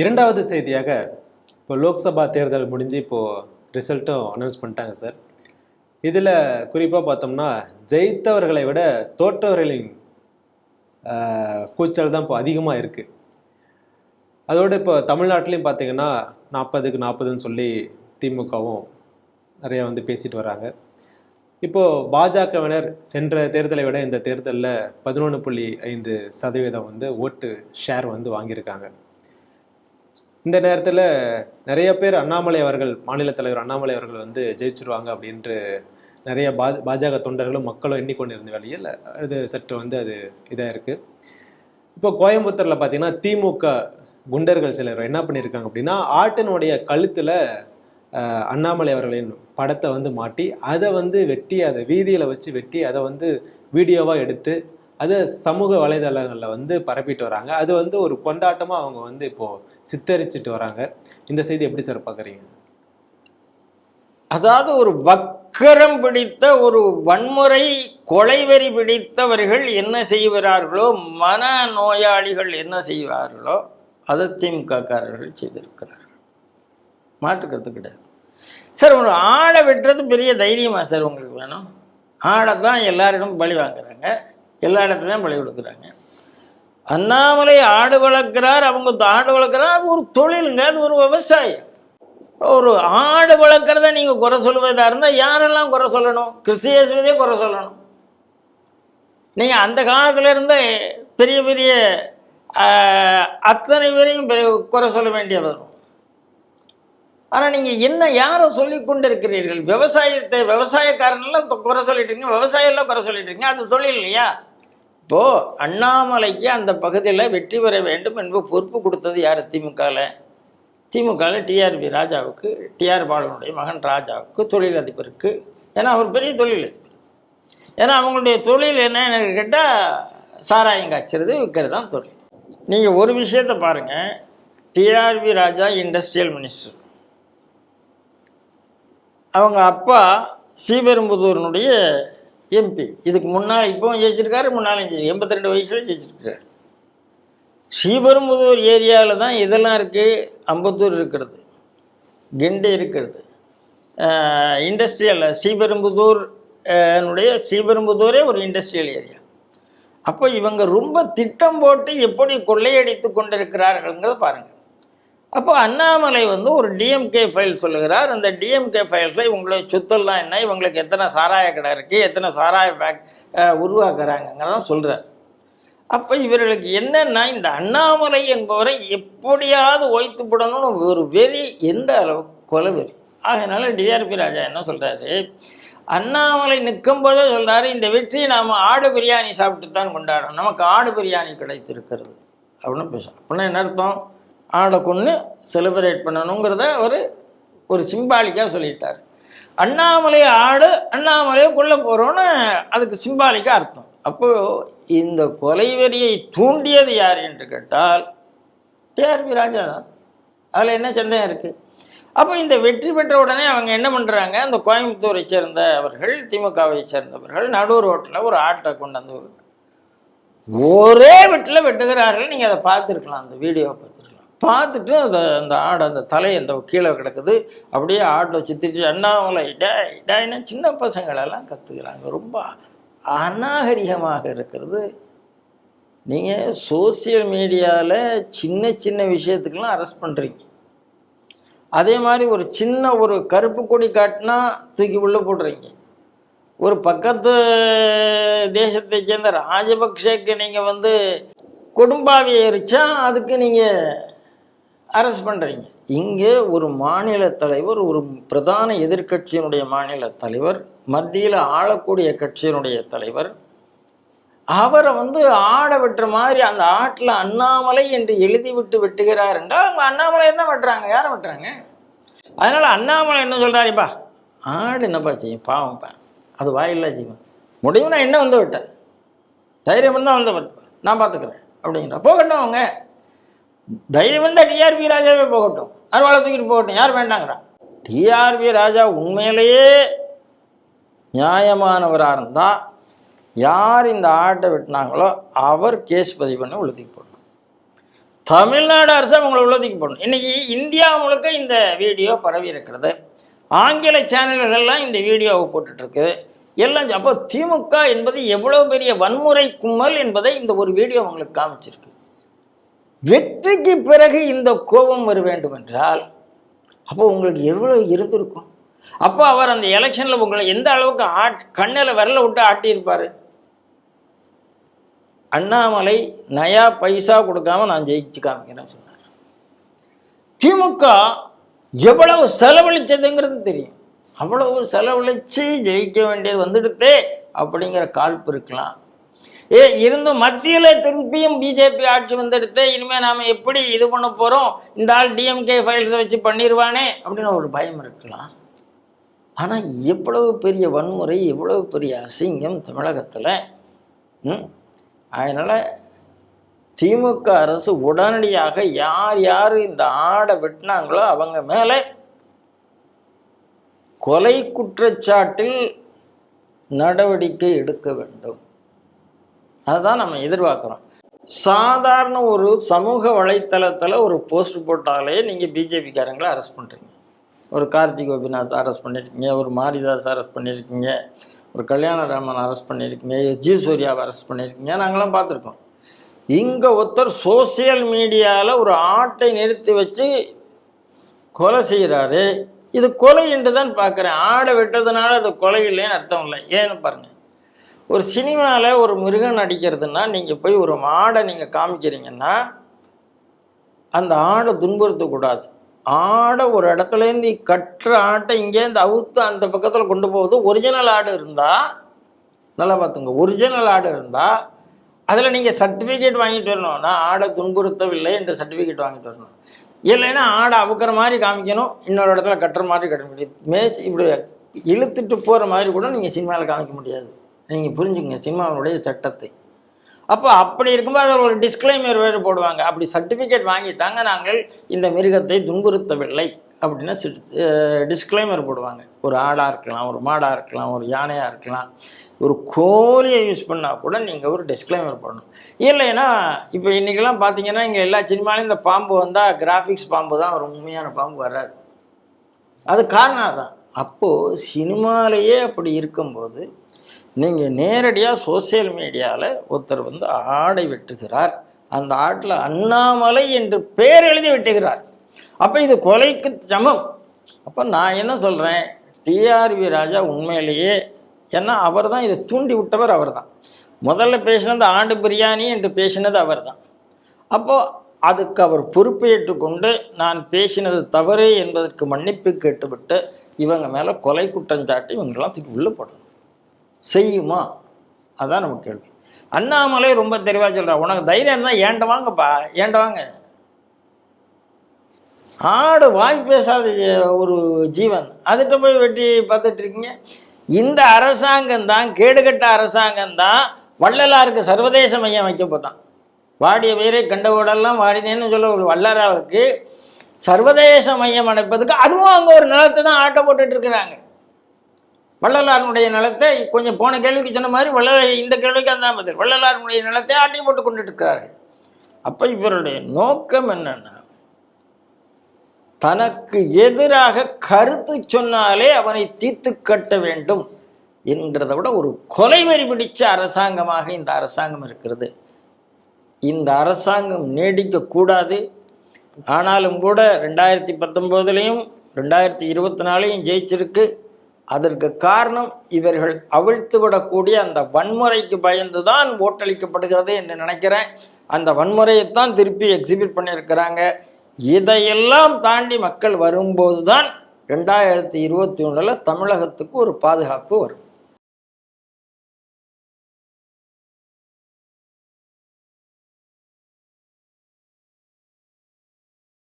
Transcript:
இரண்டாவது செய்தியாக இப்போ லோக்சபா தேர்தல் முடிஞ்சு இப்போது ரிசல்ட்டும் அனௌன்ஸ் பண்ணிட்டாங்க சார். இதில் குறிப்பாக பார்த்தோம்னா ஜெயித்தவர்களை விட தோற்றவர்களின் கூச்சல் தான் இப்போ அதிகமாக இருக்குது அதோடு இப்போ தமிழ்நாட்டிலையும் பார்த்தீங்கன்னா நாற்பதுக்கு நாற்பதுன்னு சொல்லி திமுகவும் நிறைய வந்து பேசிட்டு வராங்க. இப்போது பாஜகவினர் சென்ற தேர்தலை விட இந்த தேர்தலில் பதினொன்று புள்ளி ஐந்து சதவீதம் வந்து ஓட்டு ஷேர் வந்து வாங்கியிருக்காங்க. இந்த நேரத்தில் நிறைய பேர் அண்ணாமலை அவர்கள் மாநில தலைவர் அண்ணாமலை அவர்கள் வந்து ஜெயிச்சிருவாங்க அப்படின்ட்டு நிறைய பா பாஜக தொண்டர்களும் மக்களும் எண்ணிக்கொண்டிருந்த வேலையில் அது சற்று வந்து அது இதாக இருக்குது இப்போ கோயம்புத்தூரில் பார்த்தீங்கன்னா திமுக குண்டர்கள் சிலர் என்ன பண்ணியிருக்காங்க அப்படின்னா ஆட்டினுடைய கழுத்தில் அண்ணாமலை அவர்களின் படத்தை வந்து மாட்டி அதை வந்து வெட்டி அதை வீதியில் வச்சு வெட்டி அதை வந்து வீடியோவாக எடுத்து அதை சமூக வலைதளங்களில் வந்து பரப்பிட்டு வராங்க. அது வந்து ஒரு கொண்டாட்டமாக அவங்க வந்து இப்போது சித்தரிச்சிட்டு வராங்க. இந்த செய்தி எப்படி சார் பார்க்குறீங்க அதாவது ஒரு வக்கரம் பிடித்த ஒரு வன்முறை கொலைவெறி பிடித்தவர்கள் என்ன செய்கிறார்களோ மன நோயாளிகள் என்ன செய்வார்களோ அதை திமுககாரர்கள் செய்திருக்கிறார்கள். மாற்றுக்கிறது கிடையாது. சார் ஒரு ஆடை வெட்டுறது பெரிய தைரியமா சார் உங்களுக்கு வேணும்? ஆடை தான் எல்லாரிடம் பலி வாங்குறாங்க. எல்லா இடத்துலையும் பலி கொடுக்குறாங்க. அண்ணாமலை ஆடு வளர்க்குறார் அவங்க ஆடு வளர்க்குறார் அது ஒரு தொழிலுங்க அது ஒரு விவசாயம். ஒரு ஆடு வளர்க்குறத நீங்கள் குறை சொல்லுவதாக இருந்தால் யாரெல்லாம் குறை சொல்லணும்? கிறிஸ்தியேசுவதே குறை சொல்லணும். நீங்கள் அந்த காலத்துல இருந்தே பெரிய பெரிய அத்தனை பேரையும் குறை சொல்ல வேண்டிய வரும் ஆனால் நீங்கள் என்ன யாரை சொல்லி கொண்டு இருக்கிறீர்கள் விவசாயத்தை விவசாயக்காரனெல்லாம் குறை சொல்லிட்டு இருக்கீங்க. விவசாயம் எல்லாம் குறை சொல்லிட்டு இருக்கீங்க. அது தொழில் இல்லையா? இப்போது அண்ணாமலைக்கு அந்த பகுதியில் வெற்றி பெற வேண்டும் என்பது பொறுப்பு கொடுத்தது யார்? திமுகவில் திமுகவில் டிஆர்பி ராஜாவுக்கு டிஆர் பாலனுடைய மகன் ராஜாவுக்கு தொழிலதிபருக்கு. ஏன்னா அவர் பெரிய தொழில். ஏன்னா அவங்களுடைய தொழில் என்ன எனக்கு கேட்டால் சாராயம் காய்ச்சறது விற்கிறது தான் தொழில். நீங்கள் ஒரு விஷயத்தை பாருங்கள் டிஆர்பி ராஜா இண்டஸ்ட்ரியல் மினிஸ்டர். அவங்க அப்பா ஸ்ரீபெரும்புதூரினுடைய எம்பி இதுக்கு முன்னால் இப்போவும் ஜெயிச்சிருக்காரு முன்னாலும் ஜெயிச்சு எண்பத்தி ரெண்டு வயசில் ஜெயிச்சிருக்காரு. ஸ்ரீபெரும்புதூர் ஏரியாவில் தான் இதெல்லாம் இருக்குது அம்பத்தூர் இருக்கிறது. கெண்டு இருக்கிறது. இண்டஸ்ட்ரியல் ஸ்ரீபெரும்புதூர் என்னுடைய ஸ்ரீபெரும்புதூரே ஒரு இண்டஸ்ட்ரியல் ஏரியா அப்போ இவங்க ரொம்ப திட்டம் போட்டு எப்படி கொள்ளையடித்து கொண்டிருக்கிறார்கள்ங்கிறத பாருங்கள் அப்போ அண்ணாமலை வந்து ஒரு டிஎம்கே ஃபைல் சொல்லுகிறார். அந்த டிஎம்கே ஃபைல்ஸில் இவங்களுடைய சொத்தெல்லாம் என்ன? இவங்களுக்கு எத்தனை சாராய கடை இருக்குது எத்தனை சாராய பேக் உருவாக்குறாங்கங்கிறதான் சொல்கிறார் அப்போ இவர்களுக்கு என்னென்னா இந்த அண்ணாமலை என்பவரை எப்படியாவது ஒய்த்துப்புடணும்னு ஒரு வெறி எந்த அளவுக்கு கொலை வெறி அதனால டிஆர்பி ராஜா என்ன சொல்கிறாரு அண்ணாமலை நிற்கும் போதே சொல்றாரு இந்த வெற்றியை நாம் ஆடு பிரியாணி சாப்பிட்டு தான் கொண்டாடணும். நமக்கு ஆடு பிரியாணி கிடைத்திருக்கிறது. அப்படின்னு பேசுகிறோம் அப்படின்னா என்ன அர்த்தம்? ஆடை கொண்டு செலிப்ரேட் பண்ணணுங்கிறத அவர் ஒரு சிம்பாலிக்காக சொல்லிட்டார். அண்ணாமலை ஆடு அண்ணாமலையை கொல்ல போகிறோன்னு அதுக்கு சிம்பாலிக்காக அர்த்தம். அப்போ இந்த கொலைவெறியை தூண்டியது யார் என்று கேட்டால் டிஆர்பி ராஜா தான். அதில் என்ன சந்தேகம் இருக்குது அப்போ இந்த வெற்றி பெற்ற உடனே அவங்க என்ன பண்ணுறாங்க அந்த கோயம்புத்தூரை சேர்ந்த அவர்கள் திமுகவை சேர்ந்தவர்கள் நடு ரோட்டில் ஒரு ஆட்டை கொண்டு வந்து ஒரே வெட்டில் வெட்டுகிறார்கள். நீங்கள் அதை பார்த்துருக்கலாம் அந்த வீடியோவை பற்றி பார்த்துட்டு அந்த அந்த ஆடு அந்த தலை அந்த கீழே கிடக்குது. அப்படியே ஆட்டை சுற்றிட்டு அண்ணாமலை டேய் டேய்னா சின்ன பசங்களெல்லாம் கற்றுக்கிறாங்க ரொம்ப அநாகரிகமாக இருக்கிறது. நீங்கள் சோசியல் மீடியாவில் சின்ன சின்ன விஷயத்துக்கெல்லாம் அரெஸ்ட் பண்ணுறீங்க அதே மாதிரி ஒரு சின்ன ஒரு கருப்பு கொடி காட்டினா தூக்கி உள்ளே போடுறீங்க. ஒரு பக்கத்து தேசத்தை சேர்ந்த ராஜபக்ஷக்கு நீங்கள் வந்து கொடும்பாவியை எரிச்சா அதுக்கு நீங்கள் அரெஸ்ட் பண்ணுறீங்க இங்கே ஒரு மாநில தலைவர் ஒரு பிரதான எதிர்க்கட்சியினுடைய மாநில தலைவர் மத்தியில் ஆளக்கூடிய கட்சியினுடைய தலைவர் அவரை வந்து ஆட வெட்டுற மாதிரி அந்த ஆட்டில் அண்ணாமலை என்று எழுதி விட்டு வெட்டுகிறார் என்றால் அவங்க அண்ணாமலையை தான் வெட்டுறாங்க. யாரை வெட்டுறாங்க? அதனால் அண்ணாமலை என்ன சொல்கிறாருப்பா ஆடு என்னப்பா செய்யும்? பாவம்ப்பா அது வாயில்லா ஜீவன். முடியும்னா என்ன வந்து விட்டேன் தைரியம் தான் வந்து நான் பார்த்துக்கிறேன். அப்படிங்கிற போகட்டும் அவங்க. தைரியம் இருந்தால் டிஆர்பி ராஜாவே போகட்டும். அருவாளை தூக்கிட்டு போகட்டும். யார் வேண்டாங்கிறான் டிஆர்பி ராஜா உண்மையிலேயே நியாயமானவராக இருந்தால் யார் இந்த ஆட்டை வெட்டினாங்களோ அவர் கேஸ் பதிவு பண்ணி உள்ளத்துக்கு போடணும். தமிழ்நாடு அரசு அவங்களை உள்ளத்துக்கு போடணும். இன்றைக்கி இந்தியா முழுக்க இந்த வீடியோ பரவி இருக்கிறது. ஆங்கில சேனல்கள்லாம் இந்த வீடியோவை போட்டுட்ருக்கு. எல்லாம் அப்போ திமுக என்பது எவ்வளோ பெரிய வன்முறை கும்மல் என்பதை இந்த ஒரு வீடியோ உங்களுக்கு காமிச்சிருக்கு. வெற்றிக்கு பிறகு இந்த கோபம் வர வேண்டும் என்றால் அப்போ உங்களுக்கு எவ்வளவு இருந்திருக்கும் அப்போ அவர் அந்த எலெக்ஷனில் உங்களை எந்த அளவுக்கு ஆட் கண்ணில் விரல விட்டு ஆட்டியிருப்பாரு? அண்ணாமலை நயா பைசா கொடுக்காம நான் ஜெயிச்சு காமிக்கிறேன்னு சொன்னார். திமுக எவ்வளவு செலவழிச்சதுங்கிறது தெரியும். அவ்வளவு செலவழிச்சு ஜெயிக்க வேண்டியது வந்துடுதே அப்படிங்கிற காழ்ப்பு இருக்கலாம். ஏ இருந்தும் மத்தியில் திருப்பியும் பிஜேபி ஆட்சி வந்துடுத்து இனிமேல் நாம் எப்படி இது பண்ண போகிறோம் இந்த ஆள் டிஎம்கே ஃபைல்ஸை வச்சு பண்ணிடுவானே அப்படின்னு ஒரு பயம் இருக்கலாம் ஆனால் எவ்வளவு பெரிய வன்முறை எவ்வளவு பெரிய அசிங்கம் தமிழகத்தில் அதனால் திமுக அரசு உடனடியாக யார் யார் இந்த ஆடை வெட்டினாங்களோ அவங்க மேலே கொலை குற்றச்சாட்டில் நடவடிக்கை எடுக்க வேண்டும். அதுதான் நம்ம எதிர்பார்க்குறோம். சாதாரண ஒரு சமூக வலைத்தளத்தில் ஒரு போஸ்ட் போட்டாலே நீங்கள் பிஜேபிக்காரங்களை அரெஸ்ட் பண்ணுறீங்க ஒரு கார்த்திக் கோபிநாத் அரெஸ்ட் பண்ணியிருக்கீங்க ஒரு மாரிதாஸ் அரெஸ்ட் பண்ணியிருக்கீங்க ஒரு கல்யாணராமன் அரெஸ்ட் பண்ணியிருக்கீங்க எஸ்ஜி சூர்யாவை அரெஸ்ட் பண்ணியிருக்கீங்க நாங்களாம் பார்த்துருக்கோம். இங்கே ஒருத்தர் சோசியல் மீடியாவில் ஒரு ஆட்டை நிறுத்தி வச்சு கொலை செய்கிறாரு இது கொலை என்று தான் பார்க்குறேன். ஆடை வெட்டதுனால அது கொலை இல்லைன்னு அர்த்தம் இல்லை. ஏன்னு பாருங்கள் ஒரு சினிமாவில் ஒரு மிருகம் நடிக்கிறதுனா நீங்கள் போய் ஒரு ஆடை நீங்கள் காமிக்கிறீங்கன்னா அந்த ஆடை துன்புறுத்தக்கூடாது. ஆடை ஒரு இடத்துலேருந்து கட்டுற ஆட்டை இங்கேருந்து அவுத்து அந்த பக்கத்தில் கொண்டு போகுது ஒரிஜினல் ஆடு இருந்தால் நல்லா பார்த்துங்க ஒரிஜினல் ஆடு இருந்தால் அதில் நீங்கள் சர்டிஃபிகேட் வாங்கிட்டு வரணும். நான் ஆடை துன்புறுத்தவில்லை என்ற சர்டிஃபிகேட் வாங்கிட்டு வரணும். இல்லைன்னா ஆடை அவுக்கிற மாதிரி காமிக்கணும் இன்னொரு இடத்துல கட்டுற மாதிரி கட்ட முடியாது மேய்ச்சி இப்படி இழுத்துட்டு போகிற மாதிரி கூட நீங்கள் சினிமாவில் காமிக்க முடியாது. நீங்கள் புரிஞ்சுங்க சினிமாவுடைய சட்டத்தை. அப்போ அப்படி இருக்கும்போது அதில் ஒரு டிஸ்க்ளைமர் வேறு போடுவாங்க. அப்படி சர்டிஃபிகேட் வாங்கிட்டாங்க நாங்கள் இந்த மிருகத்தை துன்புறுத்தவில்லை அப்படின்னா டிஸ்க்ளைமர் போடுவாங்க. ஒரு ஆடாக இருக்கலாம் ஒரு மாடாக இருக்கலாம் ஒரு யானையாக இருக்கலாம். ஒரு கோழியை யூஸ் பண்ணால் கூட நீங்கள் ஒரு டிஸ்க்ளைமர் போடணும். இல்லைன்னா இப்போ இன்றைக்கெல்லாம் பார்த்தீங்கன்னா இங்கே எல்லா சினிமாலையும் இந்த பாம்பு வந்தால் கிராஃபிக்ஸ் பாம்பு தான் ஒரு உண்மையான பாம்பு வராது. அது காரணம் தான் அப்போது சினிமாலேயே அப்படி இருக்கும்போது நீங்கள் நேரடியாக சோசியல் மீடியாவில் ஒருத்தர் வந்து ஆடை வெட்டுகிறார். அந்த ஆட்டில் அண்ணாமலை என்று பேர் எழுதி வெட்டுகிறார். அப்போ இது கொலைக்கு சமம். அப்போ நான் என்ன சொல்கிறேன் டிஆர்வி ராஜா உண்மையிலேயே ஏன்னா அவர் தான் இதை தூண்டி விட்டவர் அவர் தான் முதல்ல பேசினது ஆண்டு பிரியாணி என்று பேசினது அவர் தான் அப்போது அதுக்கு அவர் பொறுப்பேற்றுக்கொண்டு நான் பேசினது தவறு என்பதற்கு மன்னிப்பு கேட்டுவிட்டு இவங்க மேலே கொலை குற்றஞ்சாட்டி இவங்கெல்லாம் தூக்கி உள்ளே போடணும் செய்யுமா? அதான் நம்ம கேள்வி. அண்ணாமலை ரொம்ப தெளிவாக சொல்கிறா உனக்கு தைரியம் இருந்தால் ஏண்ட வாங்கப்பா ஏண்ட வாங்க. ஆடு வாய் பேசாத ஒரு ஜீவன். அதுகிட்ட போய் வெட்டி பார்த்துட்டு இருக்கீங்க. இந்த அரசாங்கம் தான் கேடுகட்ட அரசாங்கம் தான் வள்ளலாருக்கு சர்வதேச மையம் வைக்க போதான். வாடிய பேரை கண்டவோடெல்லாம் வாடினேன்னு சொல்ல ஒரு வள்ளலாருக்கு சர்வதேச மையம் அடைப்பதுக்கு அதுவும் அங்கே ஒரு நிலத்தை தான் ஆட்டை போட்டுட்டு இருக்கிறாங்க. வள்ளலாருடைய நிலத்தை கொஞ்சம் போன கேள்விக்கு சொன்ன மாதிரி வள்ளல இந்த கேள்விக்கு அந்த பதில். வள்ளலாருடைய நிலத்தை ஆட்டி போட்டு கொண்டுட்டு இருக்கிறார்கள் அப்போ இவருடைய நோக்கம் என்னன்னா தனக்கு எதிராக கருத்து சொன்னாலே அவனை தீர்த்து கட்ட வேண்டும் என்கிறத விட ஒரு கொலைவெறி பிடிச்ச அரசாங்கமாக இந்த அரசாங்கம் இருக்கிறது. இந்த அரசாங்கம் நீடிக்கக்கூடாது ஆனாலும் கூட ரெண்டாயிரத்தி பத்தொம்போதுலேயும் ரெண்டாயிரத்தி இருபத்தி நாலையும் ஜெயிச்சிருக்கு. அதற்கு காரணம் இவர்கள் அவிழ்த்து விடக்கூடிய அந்த வன்முறைக்கு பயந்து தான் ஓட்டளிக்கப்படுகிறது என்று நினைக்கிறேன். அந்த வன்முறையைத்தான் திருப்பி எக்ஸிபிட் பண்ணியிருக்கிறாங்க. இதையெல்லாம் தாண்டி மக்கள் வரும்போது தான் ரெண்டாயிரத்தி இருபத்தி ஒன்றில் தமிழகத்துக்கு ஒரு பாதுகாப்பு வரும்.